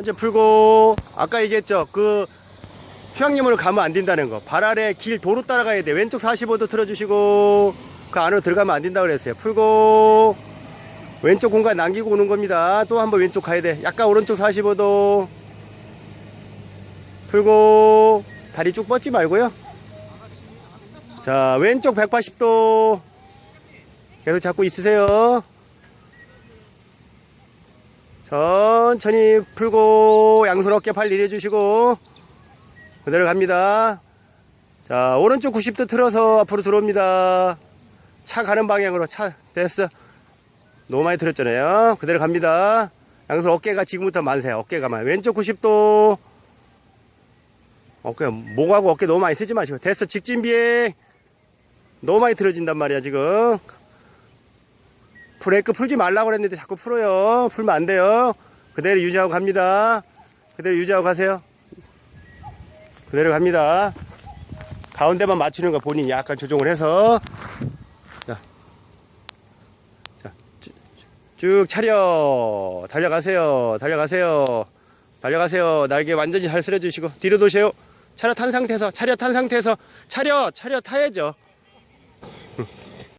이제 풀고 아까 얘기했죠? 그 휴양림으로 가면 안 된다는 거발 아래 길 도로 따라가야 돼. 왼쪽 45도 틀어주시고 그 안으로 들어가면 안 된다 그랬어요. 풀고 왼쪽 공간 남기고 오는 겁니다. 또 한번 왼쪽 가야 돼. 약간 오른쪽 45도 풀고 다리 쭉 뻗지 말고요. 자 왼쪽 180도 계속 잡고 있으세요 천천히 풀고 양손 어깨 팔 내려주시고 그대로 갑니다. 자 오른쪽 90도 틀어서 앞으로 들어옵니다. 차 가는 방향으로 차 됐어. 너무 많이 틀었잖아요. 그대로 갑니다. 양손 어깨가 지금부터 만세 어깨가 만. 왼쪽 90도 어깨 목하고 어깨 너무 많이 쓰지 마시고. 됐어 직진 비행. 너무 많이 틀어진단 말이야 지금 브레이크 풀지 말라고 그랬는데 자꾸 풀어요. 풀면 안 돼요. 그대로 유지하고 갑니다. 그대로 유지하고 가세요. 그대로 갑니다. 가운데만 맞추는 거 본인이 약간 조정을 해서. 자, 자, 쭉, 쭉 차려. 달려가세요. 달려가세요. 달려가세요. 날개 완전히 잘 쓸어주시고 뒤로 도세요. 차렷 탄 상태에서 차렷 탄 상태에서. 차렷 차렷 타야죠